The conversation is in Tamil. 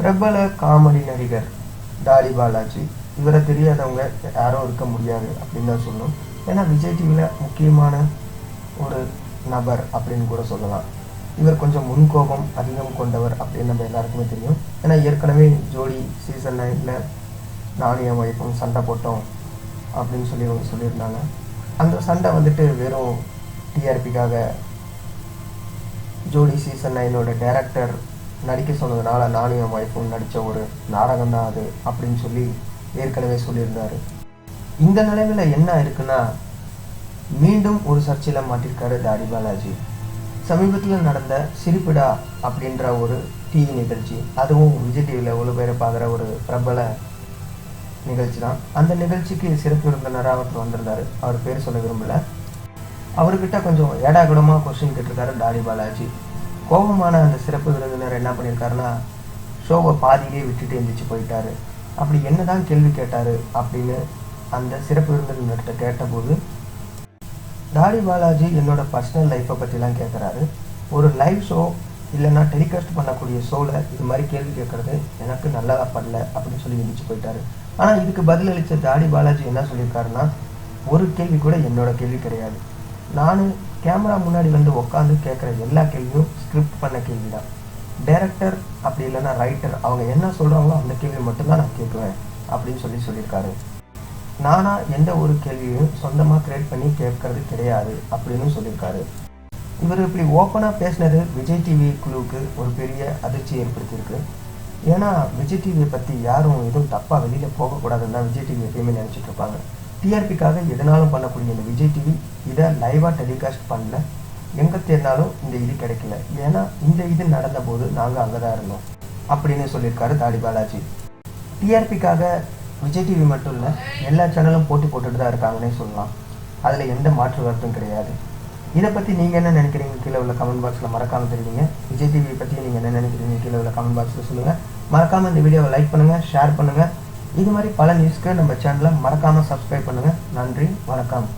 பிரபல காமெடி நடிகர் டாலி பாலாஜி. இவரை தெரியாதவங்க யாரும் இருக்க முடியாது அப்படின்னு தான் சொல்லணும். ஏன்னா விஜய் டிவியில் முக்கியமான ஒரு நபர் அப்படின்னு கூட சொல்லலாம். இவர் கொஞ்சம் முன்கோபம் அதிகம் கொண்டவர் அப்படின்னு நம்ம எல்லாருக்குமே தெரியும். ஏன்னா ஏற்கனவே ஜோடி சீசன் நைனில் நானும் என் ஒய்ஃபும் சண்டை போட்டோம் அப்படின்னு சொல்லி அவங்க சொல்லியிருந்தாங்க. அந்த சண்டை வந்துட்டு வெறும் டிஆர்பிக்காக ஜோடி சீசன் நைனோட டேரக்டர் நடிக்க சொன்னதுனால நானும் என் ஒய்ஃபும் நடித்த ஒரு நாடகம் தான் அது அப்படின்னு சொல்லி ஏற்கனவே சொல்லியிருந்தாரு. இந்த நிலைமையில் என்ன இருக்குன்னா மீண்டும் ஒரு சர்ச்சையில் மாட்டிருக்காரு தாடி பாலாஜி. சமீபத்தில் நடந்த சிரிப்பிடா அப்படின்ற ஒரு டிவி நிகழ்ச்சி அதுவும் விஜய் டிவியில் ஒளிபரப்பாகிற ஒரு பிரபல நிகழ்ச்சி தான். அந்த நிகழ்ச்சிக்கு சிறப்பு விருந்தினராக ஒருத்தர் வந்திருந்தாரு. அவர் பேர் சொல்ல விரும்பல. அவர்கிட்ட கொஞ்சம் ஏடாகுடமாக கொஸ்டின் கேட்டிருக்காரு தாடி பாலாஜி. கோபமான அந்த சிறப்பு விருந்தினர் என்ன பண்ணியிருக்காருன்னா ஷோவை பாதியிலே விட்டுட்டு எந்திரிச்சு போயிட்டாரு. அப்படி என்னதான் கேள்வி கேட்டார் அப்படின்னு அந்த சிறப்பு விருந்தினர்கிட்ட கேட்டபோது தாடி பாலாஜி என்னோட பர்சனல் லைஃப்பை பற்றிலாம் கேட்குறாரு ஒரு லைவ் ஷோ இல்லைன்னா டெலிகாஸ்ட் பண்ணக்கூடிய ஷோவில் இது மாதிரி கேள்வி கேட்குறது எனக்கு நல்லதாக படல அப்படின்னு சொல்லி எந்திரிச்சு போயிட்டாரு. ஆனால் இதுக்கு பதிலளித்த தாடி பாலாஜி என்ன சொல்லியிருக்காருன்னா ஒரு கேள்வி கூட என்னோட கேள்வி கிடையாது. நான் கேமரா முன்னாடி வந்து உட்காந்து கேட்குற எல்லா கேள்வியும் ஸ்கிரிப்ட் பண்ண கேள்வி தான் டேரக்டர் அப்படி இல்லைன்னா ரைட்டர் அவங்க என்ன சொல்கிறாங்களோ அந்த கேள்வி மட்டும்தான் நான் கேட்குவேன் அப்படின்னு சொல்லி சொல்லியிருக்காரு. நானா எந்த ஒரு கேள்வியும் சொந்தமாக கிரியேட் பண்ணி கேட்கறது கிடையாது அப்படின்னு சொல்லியிருக்காரு. இவர் இப்படி ஓப்பனாக பேசினது விஜய் டிவி குழுவுக்கு ஒரு பெரிய அதிர்ச்சி ஏற்படுத்தியிருக்கு. ஏன்னா விஜய் டிவியை பற்றி யாரும் எதுவும் தப்பாக வெளியில் போகக்கூடாதுன்னு தான் விஜய் டிவி எப்பயுமே நினச்சிட்டு இருப்பாங்க. டிஆர்பிக்காக எதனாலும் பண்ணக்கூடிய இந்த விஜய் டிவி இதை லைவாக டெலிகாஸ்ட் பண்ணல. எங்கே தேடினாலும் இந்த இது கிடைக்கல. ஏன்னா இந்த இது நடந்த போது நாங்கள் அங்கே தான் இருந்தோம். அப்படின்னு சொல்லியிருக்காரு தாடி பாலாஜி. டிஆர்பிக்காக விஜய் டிவி மட்டும் இல்லை எல்லா சேனலும் போட்டி போட்டுட்டு தான் இருக்காங்கன்னே சொல்லலாம். அதில் எந்த மாற்று கருத்தும் கிடையாது. இதை பற்றி நீங்கள் என்ன நினைக்கிறீங்க? கீழே உள்ள கமெண்ட் பாக்ஸில் மறக்காமல் தெரிவிங்க. விஜய் டிவி பற்றி நீங்கள் என்ன நினைக்கிறீங்க? கீழே உள்ள கமெண்ட் பாக்ஸில் சொல்லுங்கள் மறக்காமல் இந்த வீடியோவை லைக் பண்ணுங்கள் ஷேர் பண்ணுங்கள் இது மாதிரி பல நியூஸ்க்கு நம்ம சேனலை மறக்காமல் சப்ஸ்கிரைப் பண்ணுங்கள் நன்றி வணக்கம்.